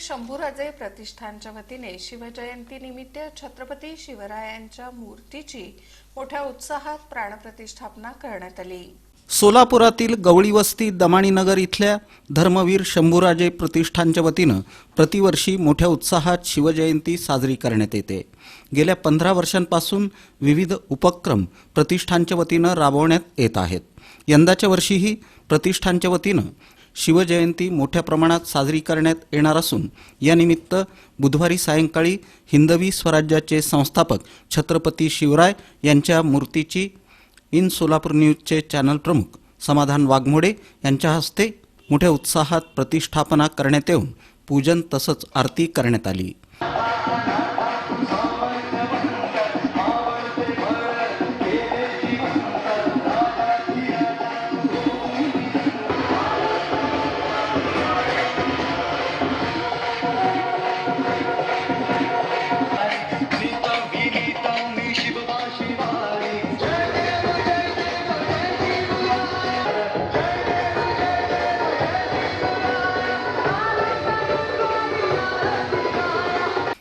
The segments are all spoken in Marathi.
शंभूराजे प्रतिष्ठानच्या वतीने शिवजयंती निमित्त छत्रपती शिवरायांच्या मूर्तीची मोठ्या उत्साहात प्राणप्रतिष्ठापना करण्यात आली. सोलापुरातील गवळी वस्ती दमाणीनगर इथल्या धर्मवीर शंभूराजे प्रतिष्ठानच्या वतीनं प्रतिवर्षी मोठ्या उत्साहात शिवजयंती साजरी करण्यात येते. गेल्या पंधरा वर्षांपासून विविध उपक्रम प्रतिष्ठानच्या वतीनं राबवण्यात येत आहेत. यंदाच्या वर्षीही प्रतिष्ठानच्या वतीनं शिवजयंती मोठ्या प्रमाणात साजरी करण्यात येणार असून यानिमित्त बुधवारी सायंकाळी हिंदवी स्वराज्याचे संस्थापक छत्रपती शिवराय यांच्या मूर्तीची इन सोलापूर न्यूजचे चॅनल प्रमुख समाधान वाघमोडे यांच्या हस्ते मोठ्या उत्साहात प्रतिष्ठापना करण्यात येऊन पूजन तसंच आरती करण्यात आली.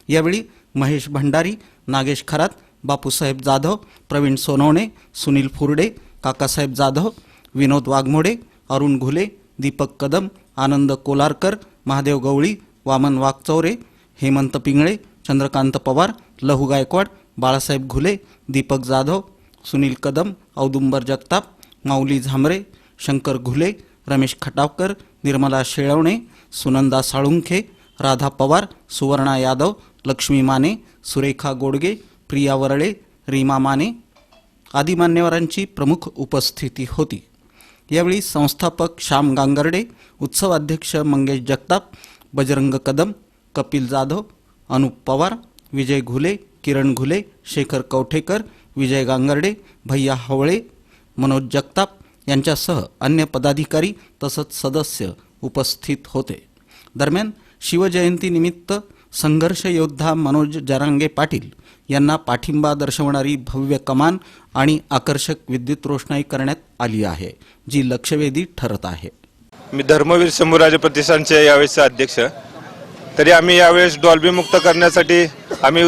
यावेळी महेश भंडारी नागेश खरात बापूसाहेब जाधव प्रवीण सोनवणे सुनील फुरडे काकासाहेब जाधव विनोद वाघमोडे अरुण घुले दीपक कदम आनंद कोलारकर महादेव गवळी वामन वाघचौरे हेमंत पिंगळे चंद्रकांत पवार लहू गायकवाड बाळासाहेब घुले दीपक जाधव सुनील कदम औदुंबर जगताप माऊली झांबरे शंकर घुले रमेश खटावकर निर्मला शेळवणे सुनंदा साळुंखे राधा पवार सुवर्णा यादव लक्ष्मी माने सुरेखा गोडगे प्रिया वरळे रीमा माने आदी मान्यवरांची प्रमुख उपस्थिती होती यावेळी संस्थापक श्याम गांगर्डे उत्सवाध्यक्ष मंगेश जगताप बजरंग कदम कपिल जाधव अनुप पवार विजय घुले किरण घुले शेखर कवठेकर विजय गांगर्डे भैया हवळे मनोज जगताप यांच्यासह अन्य पदाधिकारी तसंच सदस्य उपस्थित होते. दरम्यान शिवजयंतीनिमित्त संघर्ष योद्धा मनोज जरांगे पाटील यांना पाठिंबा दर्शवणारी भव्य कमान आणि आकर्षक विद्युत रोषणाई करण्यात आली आहे जी लक्षवेधी ठरत आहे. मी धर्मवीर शंभूराजे प्रतिष्ठानचे यावेळेसचे अध्यक्ष. तरी आम्ही यावेळेस डॉल्बी मुक्त करण्यासाठी आम्ही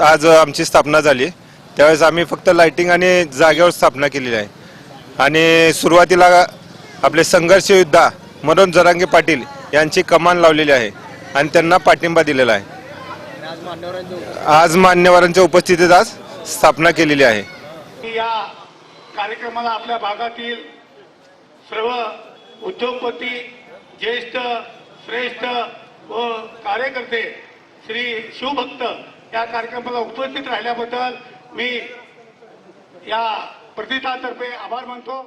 आज आमची स्थापना झाली. त्यावेळेस आम्ही फक्त लाइटिंग आणि जागेवर स्थापना केलेली आहे. आणि सुरुवातीला आपले संघर्ष योद्धा मनोज जरांगे पाटील यांची कमान लावलेली आहे. आणि त्यांना पाठिंबा दिलेला आहे. आज मान्यवरांच्या उपस्थितीत आज स्थापना केलेली आहे. या कार्यक्रमाला आपल्या भागातील सर्व उद्योगपती ज्येष्ठ श्रेष्ठ व कार्यकर्ते श्री शिवभक्त या कार्यक्रमाला उपस्थित राहिल्याबद्दल मी या प्रतिष्ठातर्फे आभार मानतो.